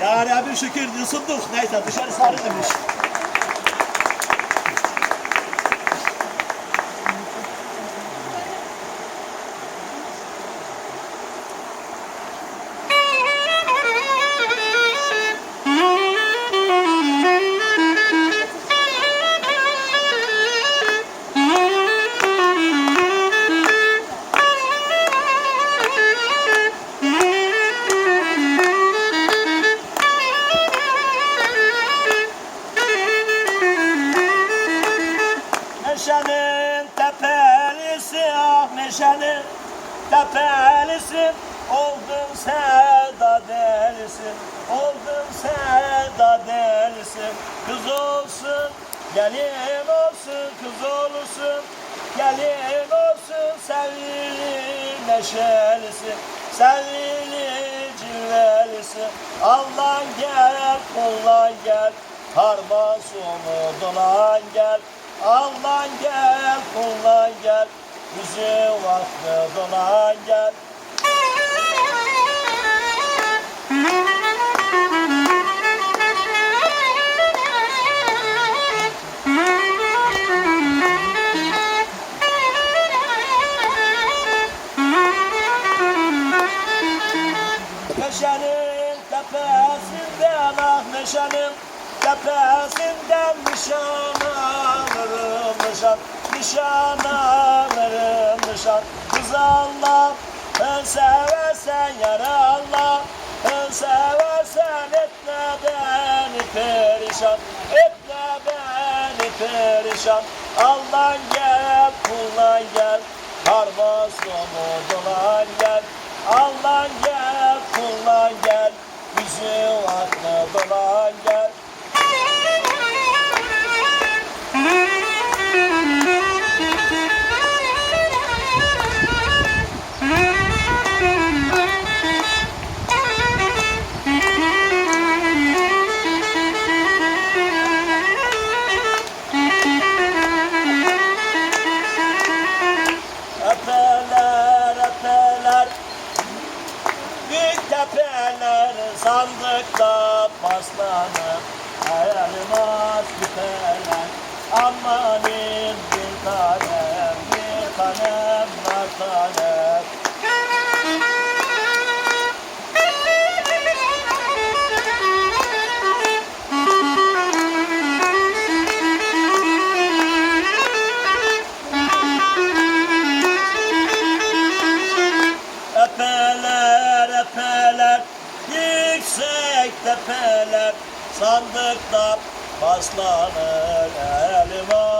Yani bir şükür ısındık. Neyse dışarı sarı demiş. Meşenin tepelisi ah meşenin tepelisi. Oldum sevda delisi Oldum sevda delisi. Kız olsun gelin olsun kız olursun. Gelin olsun sevgili neşelisi Sevgili cilvelisi. Allah gel kullan gel Harman sonu dolan gel Allah gel kullan gel Bizi vakti dolan gel. Meşenin tepesinden ah meşenin tepesinden nişan alırım nişan. Nişan alırım nişan. Kız Allah ben seversen yar Allah. Ben seversen etme beni perişan. Etme beni perişan. Allah gel kullan gel. Harman sonu dolan gel. Allah gel kullan gel. Bizi vakti dolan gel tepeler sandıkta paslanır Elmas küpeler Amanın bir tanem Yüksek tepeler Sandıkta paslanır küpeler